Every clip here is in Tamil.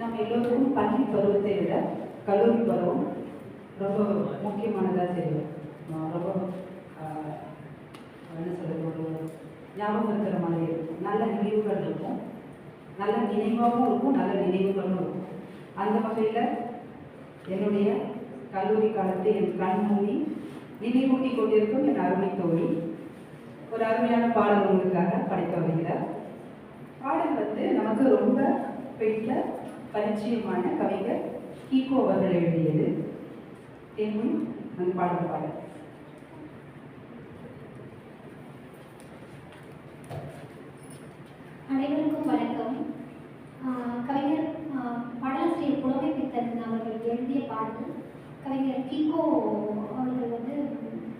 நம்ம எல்லோருக்கும் பள்ளி பருவத்தை விட கல்லூரி பருவம் ரொம்ப முக்கியமானதாக தெரியும். ரொம்ப என்ன சொல்கிறது ஒரு ஞாபகம் இருக்கிற மாதிரி இருக்கும். நல்ல நினைவுகள் இருக்கும். நல்ல நினைவாகவும் இருக்கும் நல்ல நினைவுகளும் இருக்கும். அந்த வகையில் என்னுடைய கல்லூரி காலத்தை என் கண் மூடி நினைவூட்டி கொண்டிருக்கும் என் அருமை தோழி ஒரு அருமையான பாடல் உங்களுக்காக படைக்க வருகிறார். பாடல் வந்து நமக்கு ரொம்ப பிடித்த பரிச்சயமான கவிஞர் கீகோ அவர்கள் எழுதியது. தேமும் அந்த பாடல் பாடல் அனைவருக்கும் வணக்கம். கவிஞர் பாடலாசிரியர் புலமை பித்தன் அவர்கள் எழுதிய பாடல். கவிஞர் கீகோ அவர்கள் வந்து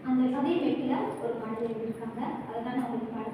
அந்த சதை வெட்டில ஒரு பாடல் எழுதியிருக்காங்க. அதை தான் நான் உங்களுக்கு பாட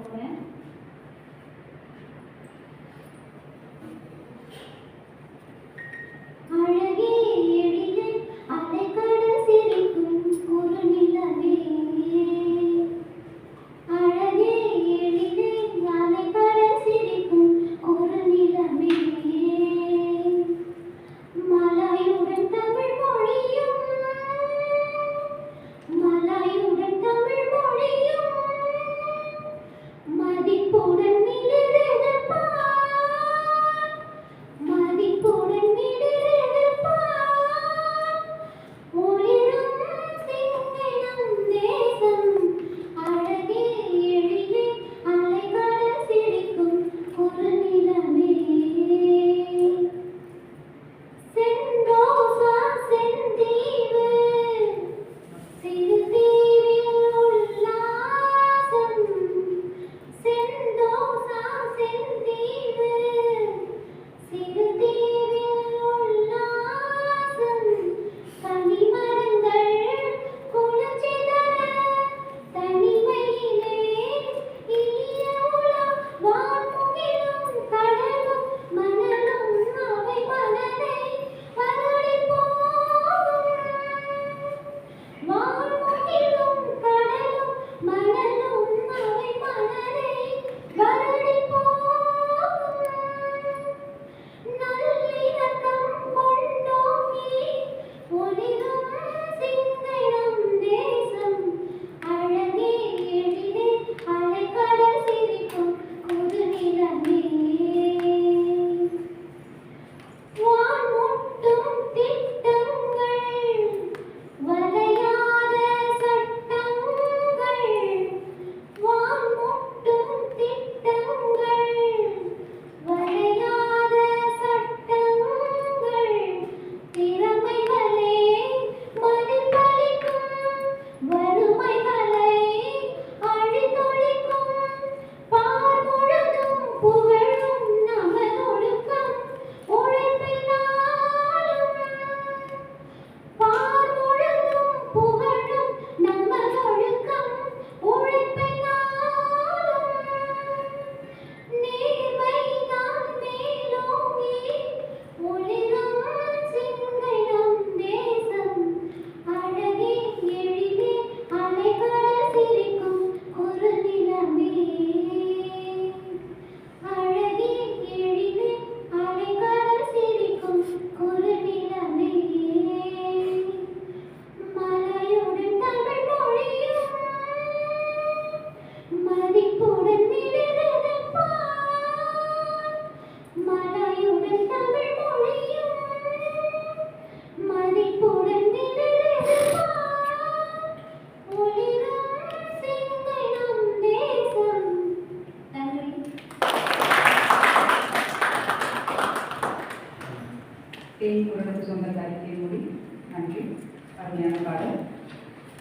வழிபாடு